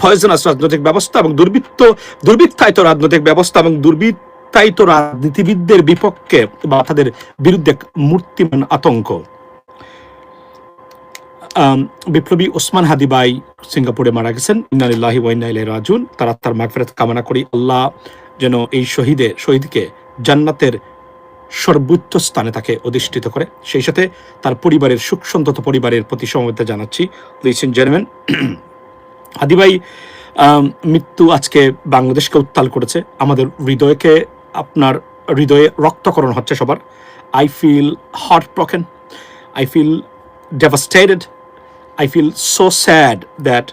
Poisonous রাজনৈতিক ব্যবস্থা এবং দুর্বৃত্ত, দুর্বৃত্তায়িত রাজনৈতিক ব্যবস্থা এবং দুর্বৃত্তায়িত রাজনীতিবিদদের বিপক্ষে বা তাদের বিরুদ্ধে মূর্তিমান আতঙ্ক। বিপ্লবী ওসমান হাদিবাই সিঙ্গাপুরে মারা গেছেন। ইন্নালিল্লাহি ওয়াইন্না ইলাইহি রাজুন তার আত্মার মাগফিরাত কামনা করি আল্লাহ যেন এই শহীদের শহীদকে জান্নাতের সর্বোচ্চ স্থানে তাকে অধিষ্ঠিত করে। সেই সাথে তার পরিবারের সুখ সন্তত পরিবারের প্রতি সমবেতা জানাচ্ছি। লিসেন জেন্টলম্যান হাদিবাই আম, মৃত্যু আজকে বাংলাদেশকে উত্তাল করেছে। আমাদের হৃদয়কে আপনার হৃদয়ে রক্তকরণ হচ্ছে সবার। I feel heart broken I feel devastated I feel so sad that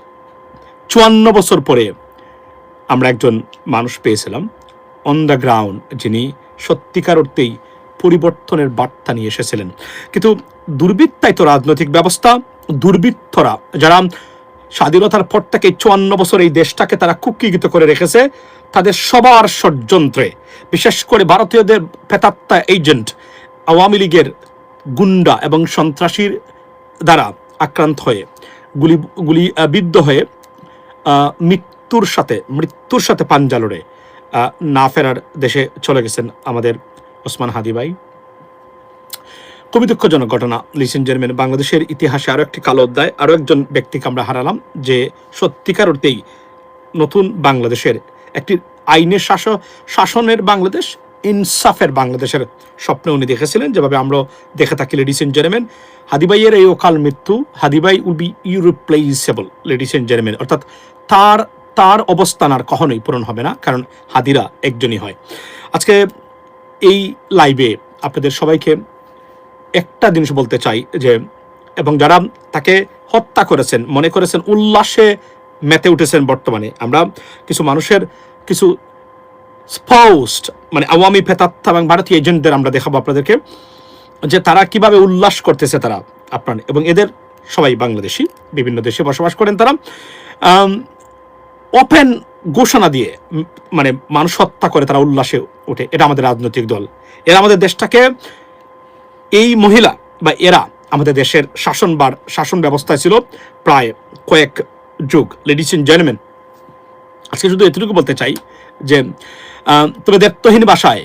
চুয়ান্ন বছর পরে আমরা একজন মানুষ পেয়েছিলাম। অন দ্য গ্রাউন্ড যিনি সত্যিকার অর্থেই পরিবর্তনের বার্তা নিয়ে এসেছিলেন। কিন্তু দুর্বৃত্তায়িত রাজনৈতিক ব্যবস্থা দুর্বৃত্তরা যারা স্বাধীনতার পর থেকে চুয়ান্ন বছর এই দেশটাকে তারা কুক্ষিগত করে রেখেছে তাদের সবার ষড়যন্ত্রে। বিশেষ করে ভারতীয়দের প্রেতাত্মা এজেন্ট আওয়ামী লীগের গুন্ডা এবং সন্ত্রাসীর দ্বারা আক্রান্ত হয়ে গুলি গুলি বিদ্ধ হয়ে মৃত্যুর সাথে মৃত্যুর সাথে পাঞ্জা লড়ে আহ, না ফেরার দেশে চলে গেছেন আমাদের ওসমান হাদি ভাই। খুবই দুঃখজনক ঘটনা। লিসেন জেরমেন বাংলাদেশের ইতিহাসে আরও একটি কালো অধ্যায় আরও একজন ব্যক্তিকে আমরা হারালাম, যে সত্যিকার অর্থেই নতুন বাংলাদেশের একটি আইনের শাসন, শাসনের বাংলাদেশ, ইনসাফের বাংলাদেশের স্বপ্ন উনি দেখেছিলেন। যেভাবে আমরা দেখে থাকি লেডিস এন্ড জেন্টলম্যান হাদিবাইয়ের এই অকাল মৃত্যু, হাদিবাই will be irreplaceable ladies and gentleman অর্থাৎ তার তার অবস্থান আর কখনোই পূরণ হবে না, কারণ হাদিরা একজনই হয়। আজকে এই লাইভে আপনাদের সবাইকে একটা জিনিস বলতে চাই যে, এবং যারা তাকে হত্যা করেছেন, মনে করেছেন উল্লাসে মেতে উঠেছেন বর্তমানে, আমরা কিছু মানুষের কিছু স্পাউস্ট মানে আওয়ামী ফেতাত্তা এবং ভারতীয় এজেন্টদের আমরা দেখাবো আপনাদেরকে, যে তারা কীভাবে উল্লাস করতেছে তারা আপনার, এবং এদের সবাই বাংলাদেশি, বিভিন্ন দেশে বসবাস করেন তারা ওপেন ঘোষণা দিয়ে মানে মানুষ হত্যা করে তারা উল্লাসে ওঠে, এটা আমাদের রাজনৈতিক দল। এরা আমাদের দেশটাকে এই মহিলা বা এরা আমাদের দেশের শাসনবার শাসন ব্যবস্থায় ছিল প্রায় কয়েক যুগ। লেডিস এন্ড জেন্টলম্যান আজকে শুধু এতটুকু বলতে চাই যে তবে দেবত্বহীন ভাষায়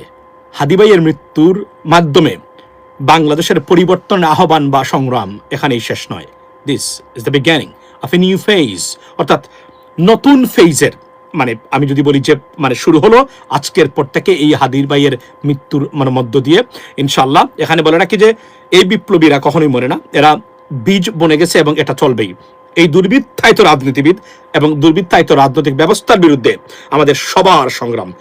হাদিবাইয়ের মৃত্যুর মাধ্যমে বাংলাদেশের পরিবর্তন আহ্বান বা সংগ্রাম এখানেই শেষ নয়। This is the beginning of a new phase অর্থাৎ নতুন ফেজের মানে আমি যদি বলি যে মানে শুরু হলো, আজকের পর থেকে এই হাদির ভাইয়ের মৃত্যুর মানে মধ্য দিয়ে ইনশাল্লাহ এখানে বলে রাখি যে, এই বিপ্লবীরা কখনোই মরে না। এরা বীজ বনে গেছে এবং এটা চলবেই। এই দুর্বৃত্তায়িত রাজনীতিবিদ এবং দুর্বৃত্তায়িত রাজনৈতিক ব্যবস্থার বিরুদ্ধে আমাদের সবার সংগ্রাম।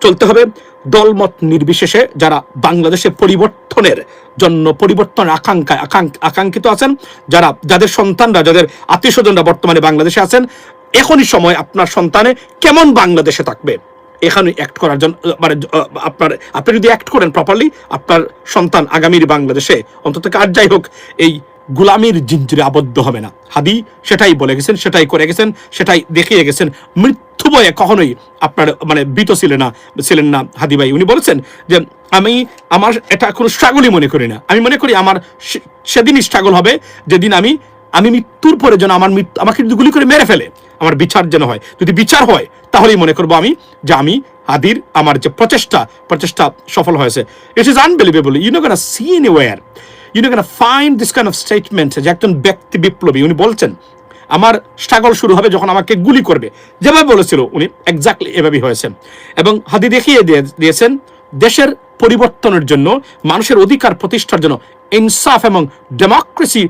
চলতে হবে দলমত নির্বিশেষে যারা বাংলাদেশে পরিবর্তনের জন্য পরিবর্তন আকাঙ্ক্ষায় আকাঙ্ক- আকাঙ্ক্ষিত আছেন, যারা, যাদের সন্তানরা, যাদের আত্মীয় স্বজনরা বর্তমানে বাংলাদেশে আছেন এখনই সময় আপনার সন্তানে কেমন বাংলাদেশে থাকবে? এখানে অ্যাক্ট করার জন্য মানে আপনার আপনি যদি অ্যাক্ট করেন প্রপারলি আপনার সন্তান আগামীর বাংলাদেশে, অন্তত আর যাই হোক, এই গুলামির জিঞ্জিরে আবদ্ধ হবে না। হাদি, সেটাই বলে গেছেন, সেটাই করে গেছেন, সেটাই দেখিয়ে গেছেন। মৃত্যু ভয়ে কখনোই আপনার মানে বিত ছিলেন না ছিলেন না হাদি ভাই। উনি বলেছেন যে, আমি আমার, এটা কোনো স্ট্রাগলই মনে করি না। আমি মনে করি আমার সেদিনই স্ট্রাগল হবে। যেদিন আমি আমি মৃত্যুর পরে যেন আমার মৃত্যু, আমাকে যদি গুলি করে মেরে ফেলে, আমার বিচার যেন হয়। যদি বিচার হয়, তাহলেই মনে করব আমি যে আমি হাদির, আমার যে প্রচেষ্টা প্রচেষ্টা সফল হয়েছে। It is unbelievable you know gonna see anywhere you know gonna find this kind of statement যে একজন ব্যক্তি বিপ্লবী, উনি বলছেন, আমার স্ট্রাগল শুরু হবে যখন আমাকে গুলি করবে। যেভাবে বলেছিল, উনি এক্স্যাক্টলি এভাবেই হয়েছেন। এবং হাদি দেখিয়ে দিয়ে- দিয়েছেন, দেশের পরিবর্তনের জন্য, মানুষের অধিকার প্রতিষ্ঠার জন্য, ইনসাফ এবং ডেমোক্রেসি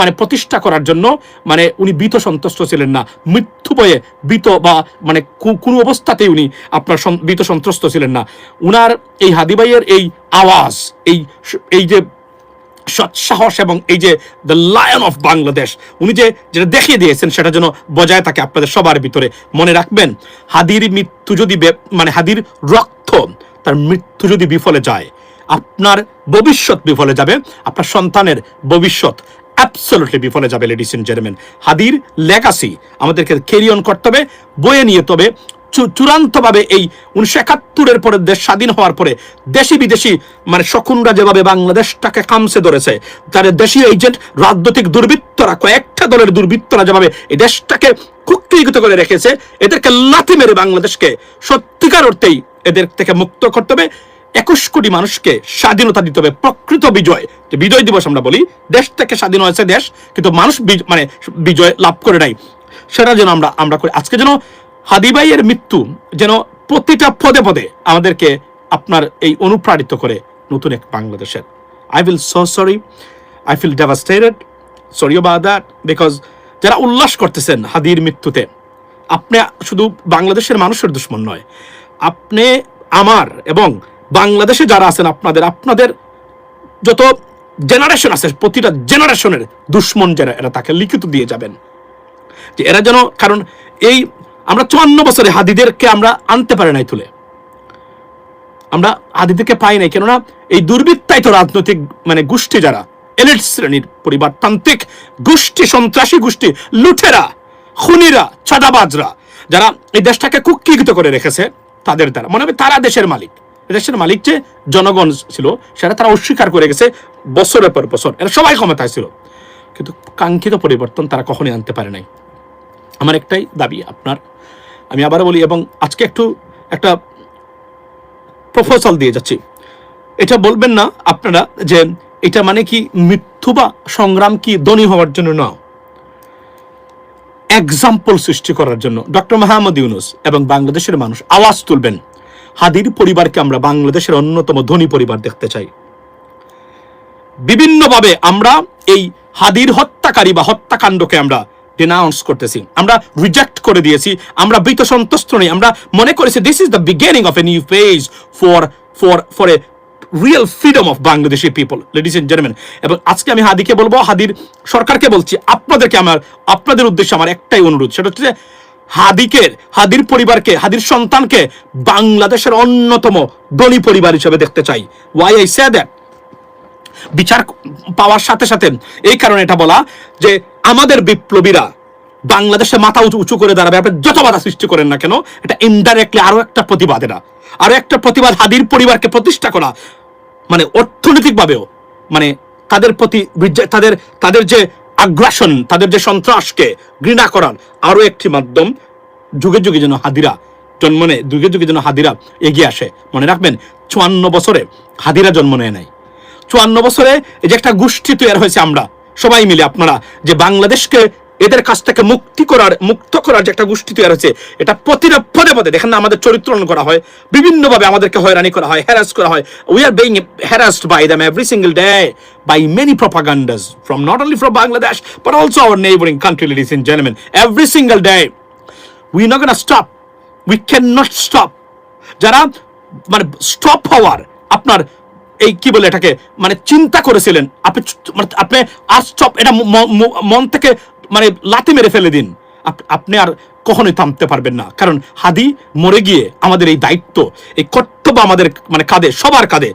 মানে প্রতিষ্ঠা করার জন্য মানে উনি ভীত সন্তুষ্ট ছিলেন না। মৃত্যু ভয়ে ভীত বা মানে কোনো অবস্থাতেই উনি আপনার ভীত সন্ত্রস্ত ছিলেন না। উনার এই হাদিবাইয়ের এই আওয়াজ, এই এই যে সৎসাহস এবং এই যে দ্য লায়ন অফ বাংলাদেশ, উনি যে, যেটা দেখিয়ে দিয়েছেন, সেটা যেন বজায় থাকে আপনাদের সবার ভিতরে। মনে রাখবেন, হাদির মৃত্যু যদি মানে হাদির রক্ত, তার মৃত্যু যদি বিফলে যায়, আপনার ভবিষ্যৎ বিফলে যাবে, আপনার সন্তানের ভবিষ্যৎ। অ্যাবসলুটলি বিফলে যাবে লেডিস এন্ড জেন্টলম্যান হাদির লেগাসি আমাদেরকে ক্যারি অন করতে হবে, বয়ে নিয়ে তবে চূড়ান্তভাবে এই উনিশশো একাত্তরের পরে দেশ স্বাধীন হওয়ার পরে দেশি বিদেশি মানে শকুনরা যেভাবে বাংলাদেশটাকে কামছে ধরেছে তাদের দেশীয় এজেন্ট রাজনৈতিক দুর্বৃত্তরা, কয়েকটা দলের দুর্বৃত্তরা যেভাবে এই দেশটাকে কুক্ষিগত করে রেখেছে, এদেরকে লাথি মেরে বাংলাদেশকে সত্যিকার অর্থেই এদের থেকে মুক্ত করতে হবে। একুশ কোটি মানুষকে স্বাধীনতা দিতে হবে, প্রকৃত বিজয়। যে বিজয় দিবস আমরা বলি, দেশ থেকে স্বাধীন হয়েছে দেশ, কিন্তু মানুষ মানে বিজয় লাভ করে নাই। সেটা যেন আমরা আমরা করি। আজকে যেন হাদিবাইয়ের মৃত্যু যেন প্রতিটা পদে পদে আমাদেরকে আপনার এই অনুপ্রাণিত করে নতুন এক বাংলাদেশের। I will so sorry I feel devastated sorry about that because যারা উল্লাস করতেছেন হাদির মৃত্যুতে, আপনি শুধু বাংলাদেশের মানুষের দুশ্মন নয়, আপনি আমার এবং বাংলাদেশে যারা আছেন, আপনাদের আপনাদের যত জেনারেশন আছে, প্রতিটা জেনারেশনের দুশ্মন যারা এরা তাকে লিখিত দিয়ে যাবেন। যে এরা যেন, কারণ এই আমরা চুয়ান্ন বছরে হাদিদেরকে আমরা আনতে পারি নাই তুলে। আমরা হাদিদেরকে পাই নাই, কেননা এই দুর্বৃত্তায়িত রাজনৈতিক মানে গোষ্ঠী যারা, এলিট শ্রেণির পরিবারতান্ত্রিক গোষ্ঠী, সন্ত্রাসী গোষ্ঠী, লুঠেরা, খুনিরা, চাঁদাবাজরা, যারা এই দেশটাকে কুক্ষিগত করে রেখেছে, তাদের দ্বারা। মনে হবে তারা দেশের মালিক। দেশের মালিক যে জনগণ ছিল, সেটা তারা অস্বীকার করে গেছে বছরের পর বছর। এরা সবাই ক্ষমতায় ছিল। কিন্তু কাঙ্ক্ষিত পরিবর্তন তারা কখনোই আনতে পারে নাই। আমার একটাই দাবি আপনার। আমি আবারও বলি, এবং আজকে একটু একটা প্রপোজাল দিয়ে যাচ্ছি। এটা বলবেন না আপনারা যে এটা মানে কি মৃত্যু বা সংগ্রাম কি ধনী হওয়ার জন্য না। এক্সাম্পল সৃষ্টি করার জন্য। ডক্টর মাহমুদ ইউনুস এবং বাংলাদেশের মানুষ আওয়াজ তুলবেন। হাদির পরিবারকে আমরা বাংলাদেশের অন্যতম ধনী পরিবার দেখতে চাই। বিভিন্নভাবে আমরা এই হাদির হত্যাকারী বা হত্যাকাণ্ডকে আমরা ডিনাউন্স করতেছি। আমরা রিজেক্ট করে দিয়েছি। আমরা বৃত সন্তুষ্ট নেই। আমরা মনে করেছি this is the beginning of a new phase for for for a real freedom of Bangladeshi people ladies and gentleman এবং আজকে আমি হাদিকে বলব, হাদির সরকারকে বলছি, আপনাদেরকে আমার, আপনাদের উদ্দেশ্যে আমার একটাই অনুরোধ, সেটা হচ্ছে হাদিকের, হাদির পরিবারকে, হাদির সন্তানকে বাংলাদেশের অন্যতম ধনী পরিবার হিসেবে দেখতে চাই। ওয়াই আই সে বিচার পাওয়ার সাথে সাথে এই কারণে এটা বলা যে আমাদের বিপ্লবীরা বাংলাদেশে মাথা উঁচু উঁচু করে দাঁড়াবে, আপনি যত বাধা সৃষ্টি করেন না কেন, এটা ইনডাইরেক্টলি আরও একটা প্রতিবাদ এটা আরও একটা প্রতিবাদ হাদির পরিবারকে প্রতিষ্ঠা করা। মানে অর্থনৈতিকভাবেও মানে তাদের প্রতি তাদের তাদের যে আগ্রাসন, তাদের যে সন্ত্রাসকে ঘৃণা করার আরও একটি মাধ্যম, যুগে যুগে যেন হাদিরা জন্ম নেয়, যুগে যুগে যেন হাদিরা এগিয়ে আসে। মনে রাখবেন, চুয়ান্ন বছরে হাদিরা জন্ম নেয় নাই। চুয়ান্ন বছরে এই যে একটা গোষ্ঠী তৈরি হয়েছে আমরা, সবাই মিলে আপনারা, যে বাংলাদেশকে এদের কাছ থেকে মুক্তি করার, মুক্ত করার যে একটা গোষ্ঠী তৈরি হয়েছে, এটা প্রতিটা পদে পদে দেখেন না, আমাদের চরিত্র করা হয়, বিভিন্নভাবে আমাদেরকে হয়রানি করা হয় হ্যারাস করা হয়। We are being harassed by them every single day by many propagandas from not only from Bangladesh but also our neighbouring country ladies and জেনমেন every single day we not gonna stop we can not stop যারা মানে stop হওয়ার, আপনার, এই কি বলে এটাকে মানে চিন্তা করেছিলেন, আপনি মানে আপনি আর স্টপ এটা মন থেকে মানে লাথি মেরে ফেলে দিন। আপনি আর কখনোই থামতে পারবেন না। কারণ হাদি মরে গিয়ে আমাদের এই দায়িত্ব, এই কর্তব্য আমাদের মানে কাঁধে, সবার কাঁধে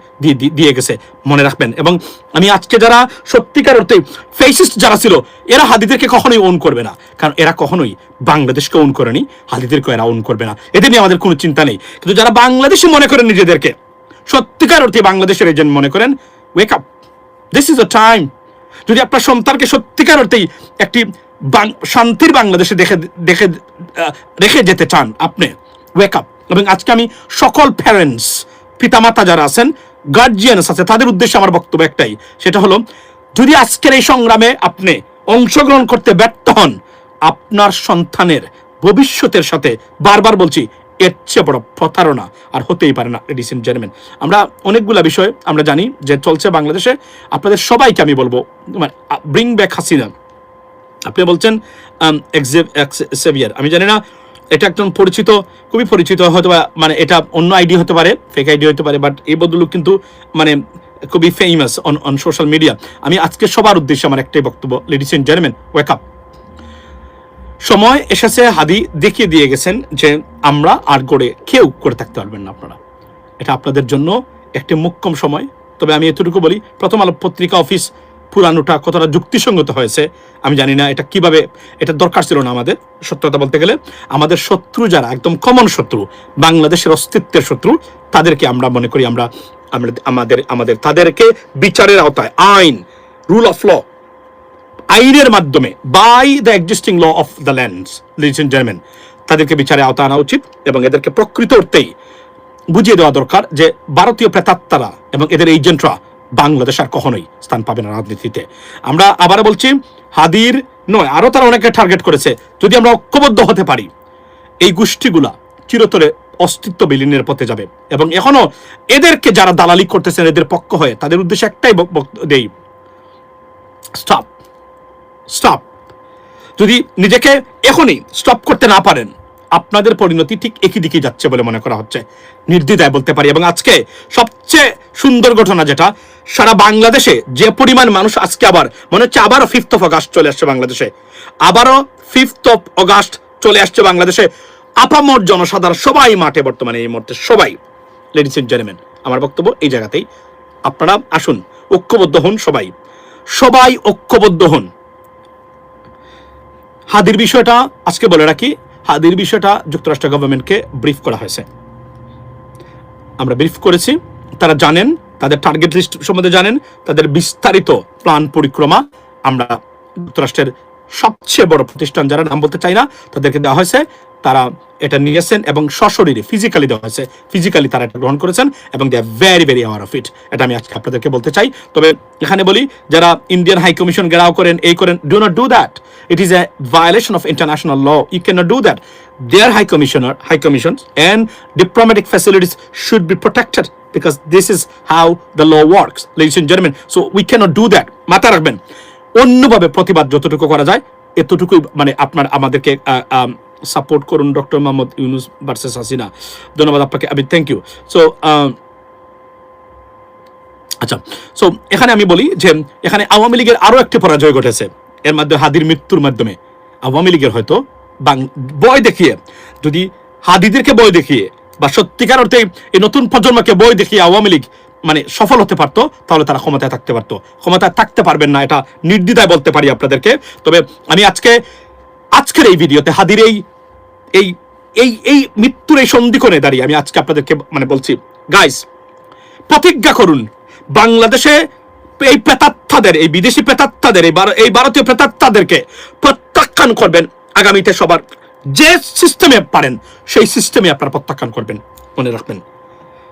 দিয়ে গেছে, মনে রাখবেন। এবং আমি আজকে যারা সত্যিকার অর্থে ফেসিস্ট যারা ছিল, এরা হাদিদেরকে কখনোই ওন করবে না। কারণ এরা কখনোই বাংলাদেশকে ওন করেনি হাদিদেরকে এরা ওন করবে না। এদের নিয়ে আমাদের কোনো চিন্তা নেই। কিন্তু যারা বাংলাদেশি মনে করেন নিজেদেরকে, সত্যিকার অর্থে বাংলাদেশের এজেন্ট মনে করেন wake up this is a time যদি আপনার সন্তানকে সত্যিকার অর্থেই একটি শান্তির বাংলাদেশে দেখে দেখে রেখে যেতে চান আপনি ওয়েক আপ এবং আজকে আমি সকল প্যারেন্টস পিতামাতা যারা আছেন গার্জিয়ানস আছে, তাদের উদ্দেশ্যে আমার বক্তব্য একটাই, সেটা হলো, যদি আজকের এই সংগ্রামে আপনি অংশগ্রহণ করতে ব্যর্থ হন, আপনার সন্তানের ভবিষ্যতের সাথে বারবার বলছি এর চেয়ে বড় প্রতারণা আর হতেই পারে না লেডিস এন্ড জেন্টলম্যান আমরা অনেকগুলা বিষয় আমরা জানি যে চলছে বাংলাদেশে। আপনাদের সবাইকে আমি বলব মানে ব্রিং ব্যাক হাসিনা। আপনি বলছেন সেভিয়ার আমি জানি না, এটা একজন পরিচিত, খুবই পরিচিত হয়তো বা মানে এটা অন্য আইডি হতে পারে ফেক আইডি হতে পারে বাট এই বদলুক কিন্তু মানে খুবই famous on on social media আমি আজকে সবার উদ্দেশ্যে আমার একটাই বক্তব্য ladies and gentleman wake up সময় এসেছে হাদি দেখিয়ে দিয়ে গেছেন যে আমরা আর গড়ে কেউ করে থাকতে পারবেন না আপনারা। এটা আপনাদের জন্য একটি মুখ্যম সময়। তবে আমি এতটুকু বলি, প্রথম আলো পত্রিকা অফিস পুরানোটা কতটা যুক্তিসঙ্গত হয়েছে আমি জানি না, এটা কীভাবে, এটা দরকার ছিল না আমাদের। সত্যতা বলতে গেলে, আমাদের শত্রু যারা, একদম কমন শত্রু, বাংলাদেশের অস্তিত্বের শত্রু, তাদেরকে আমরা মনে করি আমরা আমরা আমাদের আমাদের, তাদেরকে বিচারের আওতায়, আইন রুল অফ ল আইনের মাধ্যমে by the existing law of the lands ladies and gentleman তাদেরকে বিচারে আওতা আনা উচিত এবং এদেরকে প্রকৃত অর্থেই বুঝিয়ে দেওয়া দরকার যে ভারতীয় প্রেতাত্মারা এবং এদের এজেন্টরা বাংলাদেশ আর কখনোই স্থান পাবে না রাজনীতিতে। আমরা আবারও বলছি, হাদির নয়, আরও তারা অনেকে টার্গেট করেছে। যদি আমরা ঐক্যবদ্ধ হতে পারি, এই গোষ্ঠীগুলা চিরতরে অস্তিত্ব বিলীনের পথে যাবে। এবং এখনও এদেরকে যারা দালালি করতেছেন, এদের পক্ষ হয়ে তাদের উদ্দেশ্যে একটাই দেই স্টপ স্টপ যদি নিজেকে এখনই স্টপ করতে না পারেন, আপনাদের পরিণতি ঠিক একই দিকে যাচ্ছে বলে মনে করা হচ্ছে। নির্দ্বিধায় বলতে পারি। এবং আজকে সবচেয়ে সুন্দর ঘটনা যেটা, সারা বাংলাদেশে যে পরিমাণ মানুষ আজকে আবার, মনে হচ্ছে আবারও ফিফথ অফ অগাস্ট চলে আসছে বাংলাদেশে। আবারও ফিফথ অফ অগাস্ট চলে আসছে বাংলাদেশে। আপামর জনসাধারণ সবাই মাঠে বর্তমানে এই মুহূর্তে, সবাই। লেডিস এন্ড জেন্টলম্যান আমার বক্তব্য এই জায়গাতেই। আপনারা আসুন, ঐক্যবদ্ধ হন সবাই। সবাই ঐক্যবদ্ধ হন। হাদির বিষয়টা আজকে বলে রাখি, হাদির বিষয়টা যুক্তরাষ্ট্র গভর্নমেন্টকে ব্রিফ করা হয়েছে। আমরা ব্রিফ করেছি, তারা জানেন, তাদের টার্গেট লিস্ট সম্বন্ধে জানেন, তাদের বিস্তারিত প্ল্যান পরিক্রমা আমরা যুক্তরাষ্ট্রের সবচেয়ে বড় প্রতিষ্ঠান যারা নাম বলতে চাই না, তাদেরকে দেওয়া হয়েছে। তারা এটা নিয়েছেন এবং সশরীরে ফিজিক্যালি দেওয়া হয়েছে। ফিজিক্যালি তারা এটা গ্রহণ করেছেন এবং they are very very aware of it এটা আমি আজকে আপনাদেরকে বলতে চাই। তবে এখানে বলি, যারা ইন্ডিয়ান হাই কমিশন গেরাও করেন, এই করেন do not do that it is a violation of international law you can not do that their high commissioner high commission and diplomatic facilities should be because this is how the law works, ladies and gentlemen. So we cannot do that. মাথা রাখবেন। অন্যভাবে প্রতিবাদ যতটুকু করা যায় এতটুকুই মানে আপনার আমাদেরকে সাপোর্ট করুন ডক্টর মোহাম্মদ ইউনুস ভার্সেস হাসিনা। ধন্যবাদ আপনাকে। আমি থ্যাংক ইউ সো আচ্ছা। সো এখানে আমি বলি যে এখানে আওয়ামী লীগের আরও একটি পরাজয় ঘটেছে। এর মাধ্যমে, হাদির মৃত্যুর মাধ্যমে। আওয়ামী লীগের হয়তো বয় দেখিয়ে, যদি হাদিদেরকে বয় দেখিয়ে, বা সত্যিকার অর্থে এই নতুন প্রজন্মকে বই দেখিয়ে আওয়ামী লীগ মানে সফল হতে পারতো, তাহলে তারা ক্ষমতায় থাকতে পারতো। ক্ষমতায় থাকতে পারবেন না, এটা নির্দ্বিধায় বলতে পারি আপনাদেরকে। তবে আমি আজকে, আজকের এই ভিডিওতে হাদির এই এই এই এই মৃত্যুর এই সন্ধিক্ষণে দাঁড়িয়ে আমি আজকে আপনাদেরকে মানে বলছি গাইস প্রতিজ্ঞা করুন, বাংলাদেশে এই প্রেতাত্মাদের এই বিদেশি প্রেতাত্মাদের এই ভারতীয় প্রেতাত্মাদেরকে প্রত্যাখ্যান করবেন আগামীতে সবার। যে সিস্টেমে পারেন, সেই সিস্টেমে আপনারা প্রত্যাখ্যান করবেন, মনে রাখবেন।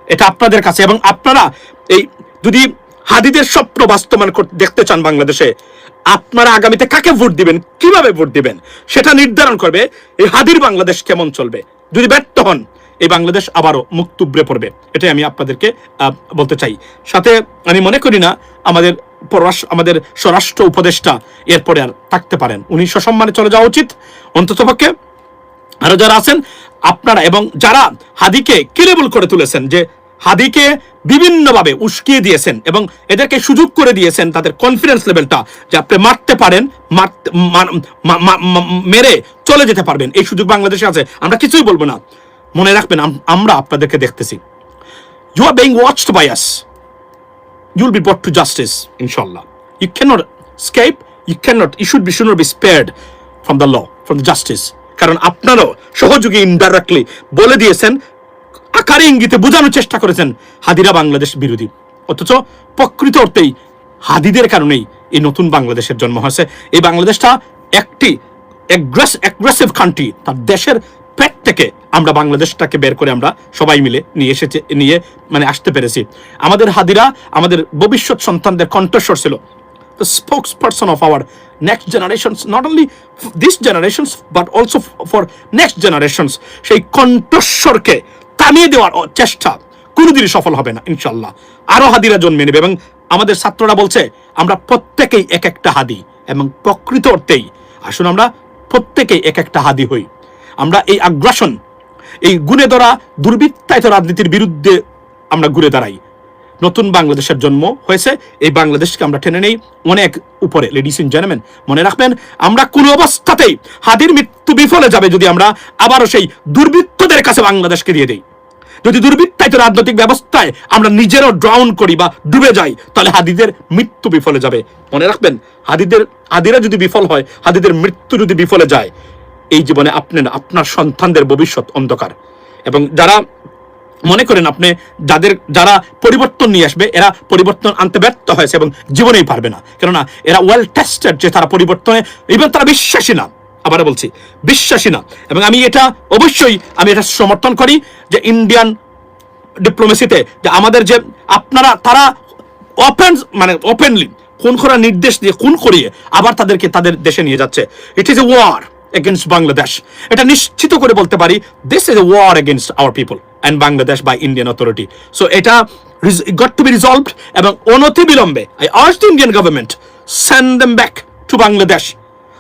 এটা আপনাদের কাছে এবং আপনারা এই যদি হাদিদের স্বপ্ন বাস্তবায়ন দেখতে চান বাংলাদেশে, আপনারা আগামীতে কাকে ভোট দিবেন, কীভাবে ভোট দিবেন, সেটা নির্ধারণ করবে এই হাদির বাংলাদেশ কেমন চলবে। যদি ব্যর্থ হন, এই বাংলাদেশ আবারও মুক্ত উবড়ে পড়বে। এটাই আমি আপনাদেরকে বলতে চাই। সাথে আমি মনে করি না, আমাদের পররাষ্ট্র আমাদের স্বরাষ্ট্র উপদেষ্টা এরপরে আর থাকতে পারেন। উনি সসম্মানে চলে যাওয়া উচিত। অন্ততপক্ষে আরও যারা আছেন, আপনারা এবং যারা হাদিকে কিলেবল করে তুলেছেন, যে হাদিকে বিভিন্নভাবে উস্কিয়ে দিয়েছেন এবং এদেরকে সুযোগ করে দিয়েছেন তাদের কনফিডেন্স লেভেলটা যে আপনি মারতে পারেন মেরে চলে যেতে পারবেন। এই সুযোগ বাংলাদেশে আছে। আমরা কিছুই বলব না। মনে রাখবেন আমরা আপনাদেরকে দেখতেছি। You are being watched by us you will be brought to justice, inshallah. You cannot escape, you cannot, you should be, should not be spared from the law, from the justice. কারণ আপনারও সহযোগী indirectly বলে দিয়েছেন আকারে ইঙ্গিতে বোঝানোর চেষ্টা করেছেন হাদিরা বাংলাদেশ বিরোধী অথচ প্রকৃত অর্থেই হাদিদের কারণেই এই নতুন বাংলাদেশের জন্ম হয়েছে এই বাংলাদেশটা একটি অ্যাগ্রেসিভ কান্ট্রি তার দেশের পেট থেকে আমরা বাংলাদেশটাকে বের করে আমরা সবাই মিলে নিয়ে এসেছে নিয়ে মানে আসতে পেরেছি। আমাদের হাদিরা আমাদের ভবিষ্যৎ সন্তানদের কণ্ঠস্বর ছিল spokesperson of our next generations, not only f- this generations, but also f- for next generations. সেই কণ্ঠস্বরকে থামিয়ে দেওয়ার চেষ্টা কোনোদিনই সফল হবে না ইনশাল্লাহ আরও হাদিরা জন্মে নেবে এবং আমাদের ছাত্ররা বলছে আমরা প্রত্যেকেই এক একটা হাদি এবং প্রকৃত অর্থেই আসুন আমরা প্রত্যেকেই এক একটা হাদি হই। আমরা এই আগ্রাসন, এই গুণে ধরা দুর্বৃত্তায়িত রাজনীতির বিরুদ্ধে আমরা ঘুরে দাঁড়াই। নতুন বাংলাদেশের জন্ম হয়েছে, এই বাংলাদেশকে আমরা টেনে নেই। অনেক উপরে লেডিস ইন জেন্টলম্যান মনে রাখবেন, আমরা কোনো অবস্থাতেই হাদির মৃত্যু বিফলে যাবে যদি আমরা আবারও সেই দুর্বৃত্তদের কাছে বাংলাদেশকে দিয়ে দেই। যদি দুর্বৃত্তায়িত রাজনৈতিক ব্যবস্থায় আমরা নিজেরও ড্রাউন করি বা ডুবে যাই, তাহলে হাদিদের মৃত্যু বিফলে যাবে। মনে রাখবেন, হাদিদের, হাদিরা যদি বিফল হয়, হাদিদের মৃত্যু যদি বিফলে যায় এই জীবনে আপনার আপনার সন্তানদের ভবিষ্যৎ অন্ধকার। এবং যারা মনে করেন আপনি, যাদের, যারা পরিবর্তন নিয়ে আসবে, এরা পরিবর্তন আনতে ব্যর্থ হয়েছে এবং জীবনেই পারবে না। কেননা, এরা ওয়েল টেস্টেড যে তারা পরিবর্তনে ইভেন তারা বিশ্বাসী না। আবার বলছি, বিশ্বাসী না। এবং আমি এটা অবশ্যই, আমি এটা সমর্থন করি যে ইন্ডিয়ান ডিপ্লোমেসিতে যে আমাদের যে আপনারা, তারা ওপেন মানে ওপেনলি খুন করার নির্দেশ দিয়ে খুন করিয়ে আবার তাদেরকে তাদের দেশে নিয়ে যাচ্ছে। It is a war against Bangladesh এটা নিশ্চিত করে বলতে পারি this is a war against our people and Bangladesh by Indian authority so এটা গট টু বি রিজলভড এবং অনতি বিলম্বে I urge the Indian government send them back to Bangladesh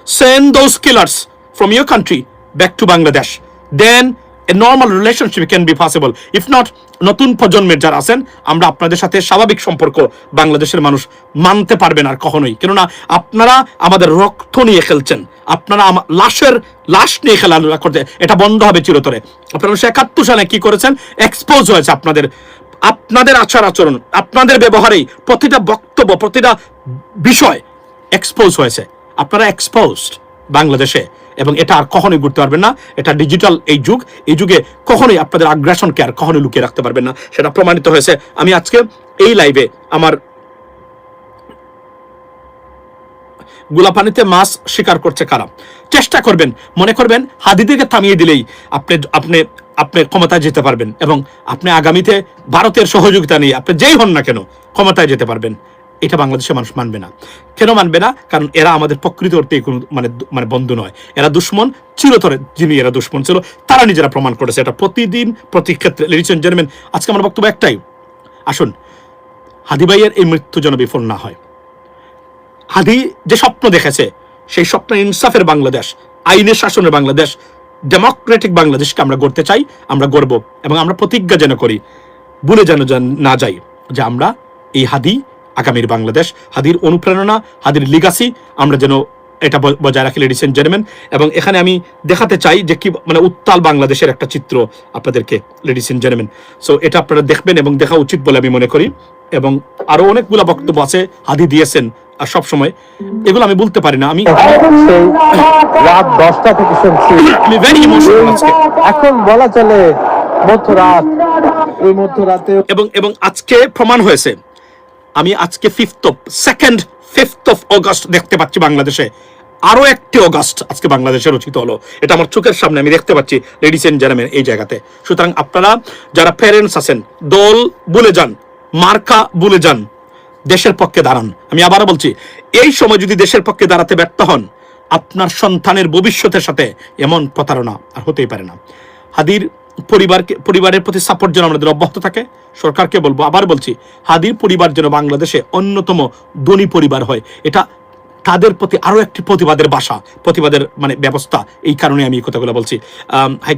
send those killers from your country back to Bangladesh Then a normal relationship can be possible. If not, নতুন প্রজন্মের যারা আছেন আমরা আপনাদের সাথে স্বাভাবিক সম্পর্ক বাংলাদেশের মানুষ মানতে পারবেন আর কখনোই। কেননা আপনারা আমাদের রক্ত নিয়ে খেলছেন। আপনারা লাশের লাশ নিয়ে খেলাধুলা করতে এটা বন্ধ হবে চিরতরে। আপনারা একাত্তর সালে কি করেছেন? এক্সপোজ হয়েছে আপনাদের। আপনাদের আচার আচরণ আপনাদের ব্যবহারেই প্রতিটা বক্তব্য প্রতিটা বিষয় এক্সপোজ হয়েছে। আপনারা এক্সপোজড বাংলাদেশে। এবং এটা আর কখনোই করতে পারবেন না। এটা ডিজিটাল এই যুগ। এই যুগে কখনোই আপনাদের আগ্রাসনকে আর কখনোই লুকিয়ে রাখতে পারবেন না। সেটা প্রমাণিত হয়েছে। আমি আজকে এই লাইভে আমার গুলাপানিতে মাছ শিকার করছে কারা? চেষ্টা করবেন, মনে করবেন হাদিদিকে থামিয়ে দিলেই আপনি আপনি আপনি ক্ষমতায় যেতে পারবেন এবং আপনি আগামীতে ভারতের সহযোগিতা নিয়ে, আপনি যেই হন না কেন, ক্ষমতায় যেতে পারবেন। এটা বাংলাদেশের মানুষ মানবে না। কেন মানবে না? কারণ এরা আমাদের প্রকৃত অর্থে কোনো মানে মানে বন্ধু নয়। এরা দুশ্মন, চিরতরে যিনি এরা দুশ্মন ছিল, তারা নিজেরা প্রমাণ করেছে। এটা প্রতিদিন, প্রতি ক্ষেত্রে। লেডিস এন্ড আজকে আমার বক্তব্য একটাই। আসুন, হাদি ভাইয়ের এই মৃত্যু যেন বিফল না হয়। হাদি যে স্বপ্ন দেখেছে, সেই স্বপ্ন ইনসাফের বাংলাদেশ, আইনের শাসনের বাংলাদেশ, ডেমোক্রেটিক বাংলাদেশকে আমরা গড়তে চাই, আমরা গড়ব এবং আমরা প্রতিজ্ঞা যেন করি যেন যেন না যাই যে আমরা এই হাদি আগামীর বাংলাদেশ। হাদির অনুপ্রেরণা হাদির লিগাসি আমরা যেন এটা বজায় রাখি লেডিস এন্ড জেন্টলম্যান এবং এখানে আমি দেখাতে চাই যে কি মানে উত্তাল বাংলাদেশের একটা চিত্র আপনাদেরকে লেডিস এন্ড জেন্টলম্যান সো এটা আপনারা দেখবেন এবং দেখা উচিত বলে আমি মনে করি। এবং আরও অনেকগুলো বক্তব্য আছে হাদি দিয়েছেন আর সব সময় এগুলো আমি বলতে পারি না আমি রাত দশটা থেকে শুনছি। আমি ভেরি ইমোশনাল আজকে। এখন বলা চলে মধ্যরাত। ওই মধ্যরাতে এবং এবং আজকে প্রমাণ হয়েছে। আমি আজকে fifth of second fifth of August দেখতে পাচ্ছি বাংলাদেশে। আরও একটি অগস্ট আজকে বাংলাদেশে রচিত হলো। এটা আমার চোখের সামনে, আমি দেখতে পাচ্ছি লেডিস এন্ড জেন্টলম্যান এই জায়গাতে। সুতরাং আপনারা যারা প্যারেন্টস আছেন, দল বলে যান, মার্কা বলে যান, দেশের পক্ষে দাঁড়ান। আমি আবারও বলছি, এই সময় যদি দেশের পক্ষে দাঁড়াতে ব্যর্থ হন, আপনার সন্তানের ভবিষ্যতের সাথে এমন প্রতারণা আর হতেই পারে না। হাদির পরিবারকে পরিবারের প্রতি সাপোর্ট যেন আমাদের অব্যাহত থাকে। সরকারকে বলব আবার বলছি হাদির পরিবার যেন বাংলাদেশে অন্যতম ধনী পরিবার হয় এটা তাদের প্রতি আরও একটি প্রতিবাদের বাসা প্রতিবাদের মানে ব্যবস্থা এই কারণে আমি এই কথাগুলো বলছি। আম, হাই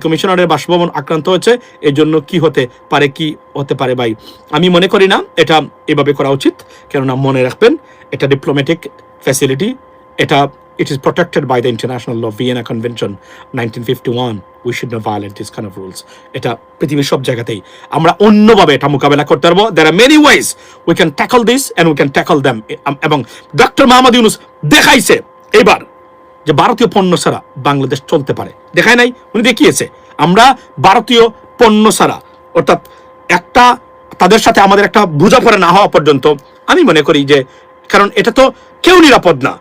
বাসভবন আক্রান্ত হয়েছে এই জন্য কি হতে পারে কি হতে পারে ভাই? আমি মনে করি না এটা এভাবে করা উচিত কেননা মনে রাখবেন এটা ডিপ্লোম্যাটিক ফ্যাসিলিটি এটা it is protected by the international law vienna convention 1951 we should not violate these kind of rules. এটা পৃথিবীর সব জায়গাতেই। আমরা অন্যভাবে এটা মোকাবেলা করতে পারব। There are many ways we can tackle this and we can tackle them. এবং ডক্টর মোহাম্মদ ইউনুস দেখাইছে এবার যে ভারতীয় পণ্য ছাড়া বাংলাদেশ চলতে পারে। দেখায় নাই? উনি দেখিয়েছে। আমরা ভারতীয় পণ্য ছাড়া, অর্থাৎ একটা তাদের সাথে আমাদের একটা বোঝাপড়া না হওয়া পর্যন্ত আমি মনে করি যে, কারণ এটা তো কেউ নিরাপদ না।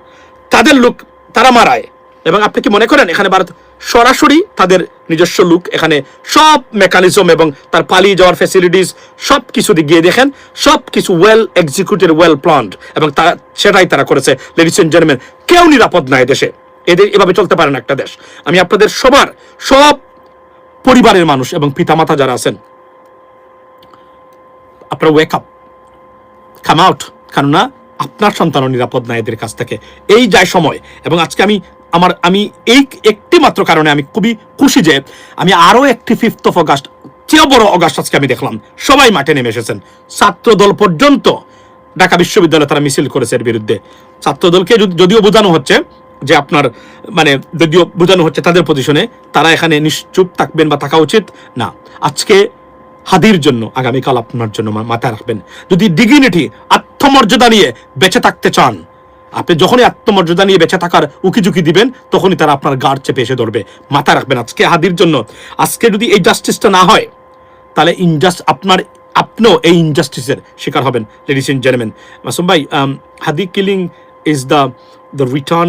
তাদের লোক তারা মারায়। এবং আপনি কি মনে করেন এখানে ভারত সরাসরি তাদের নিজস্ব লুক এখানে সব মেকানিজম এবং তার পালিয়ে যাওয়ার ফ্যাসিলিটিস সব কিছু দিক গিয়ে দেখেন সব কিছু ওয়েল এক্সিকিউটেড ওয়েল প্ল্যান্ড এবং তারা সেটাই তারা করেছে। লেডিস এন্ড জেন্টলম্যান কেউ নিরাপদ না দেশে এদের এভাবে চলতে পারে না একটা দেশ। আমি আপনাদের সবার, সব পরিবারের মানুষ এবং পিতামাতা যারা আছেন, আপনারা ওয়েক আপ কাম আউট কেননা আপনার সন্তানও নিরাপদ না এদের কাছ থেকে। এই যায় সময়। এবং আজকে আমি আমার, আমি এই একটি মাত্র কারণে আমি খুবই খুশি যে আমি আরও একটি ফিফথ অফ অগাস্ট চেয়েও বড় অগাস্ট আজকে আমি দেখলাম। সবাই মাঠে নেমে এসেছেন। ছাত্রদল পর্যন্ত ঢাকা বিশ্ববিদ্যালয়ে তারা মিছিল করেছে এর বিরুদ্ধে। ছাত্রদলকে যদি- যদিও বোঝানো হচ্ছে যে আপনার মানে যদিও বোঝানো হচ্ছে তাদের পজিশনে তারা এখানে নিশ্চুপ থাকবেন বা থাকা উচিত না। আজকে হাদির জন্য, আগামীকাল আপনার জন্য মাথায় রাখবেন। যদি ডিগনিটি আত্মমর্যাদা নিয়ে বেঁচে থাকতে চান। আপনি যখনই আত্মমর্যাদা নিয়ে বেঁচে থাকার উকিঝুঁকি দিবেন, তখনই তারা আপনার গাড় চেপে এসে ধরবে। মাথায় রাখবেন আজকে হাদির জন্য। আজকে যদি এই জাস্টিসটা না হয়, তাহলে ইনজাস্ট আপনার, আপনিও এই ইনজাস্টিসের শিকার হবেন লেডিস এন্ড জেন্টলম্যান মাসুম ভাই Hadi killing is the the return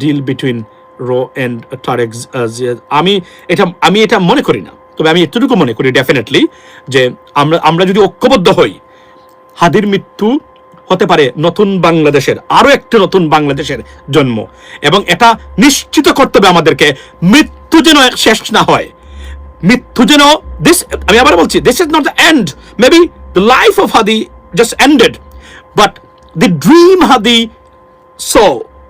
deal between rho and জিয়াদ আমি এটা আমি এটা মনে করি না। তবে আমি এতটুকু মনে করি ডেফিনেটলি যে আমরা আমরা যদি ঐক্যবদ্ধ হই হাদির মৃত্যু হতে পারে নতুন বাংলাদেশের আরও একটি নতুন বাংলাদেশের জন্ম। এবং এটা নিশ্চিত করতে হবে আমাদেরকে, মৃত্যু যেন শেষ না হয়। মৃত্যু যেন দিস আমি আবার বলছি this is not the end maybe the life of Hadi just ended but the dream Hadi saw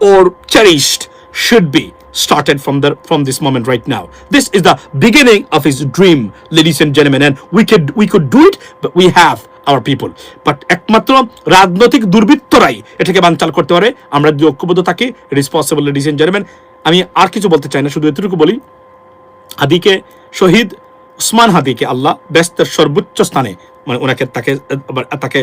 or cherished should be started from the from this moment right now this is the beginning of his dream ladies and and we could কেড we could do it we have our people but একমাত্র রাজনৈতিক দুর্বৃত্তরাই এটাকে বানচাল করতে পারে। আমরা যদি ঐক্যবদ্ধ থাকি পসিবল লেডিস এন্ড আমি আর কিছু বলতে চাই না, শুধু এতটুকু বলি, হাদিকে শহীদ উসমান হাদিকে আল্লাহ ব্যস্তের সর্বোচ্চ স্থানে মানে ওনাকে তাকে তাকে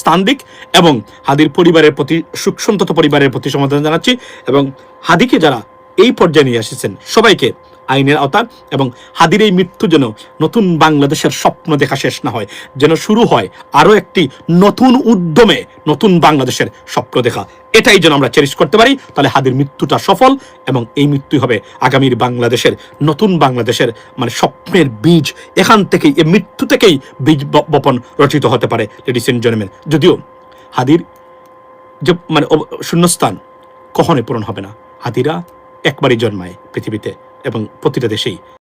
স্থান দিক এবং হাদির পরিবারের প্রতি, সুখ সন্তত পরিবারের প্রতি সমাধান জানাচ্ছি এবং হাদিকে যারা এই পর্যায়ে নিয়ে এসেছেন সবাইকে আইনের আওতার এবং হাদির এই মৃত্যু যেন নতুন বাংলাদেশের স্বপ্ন দেখা শেষ না হয়, যেন শুরু হয় আরও একটি নতুন উদ্যমে নতুন বাংলাদেশের স্বপ্ন দেখা। এটাই যেন আমরা চেরিশ করতে পারি, তাহলে হাদির মৃত্যুটা সফল এবং এই মৃত্যুই হবে আগামীর বাংলাদেশের নতুন বাংলাদেশের মানে স্বপ্নের বীজ। এখান থেকেই এই মৃত্যু থেকেই বীজ বপন রচিত হতে পারে লেডিস এন্ড জেন্টলম্যান যদিও হাদির যে মানে শূন্যস্থান কখনোই পূরণ হবে না। হাদিরা একবারই জন্মায় পৃথিবীতে এবং প্রতিটা দেশেই।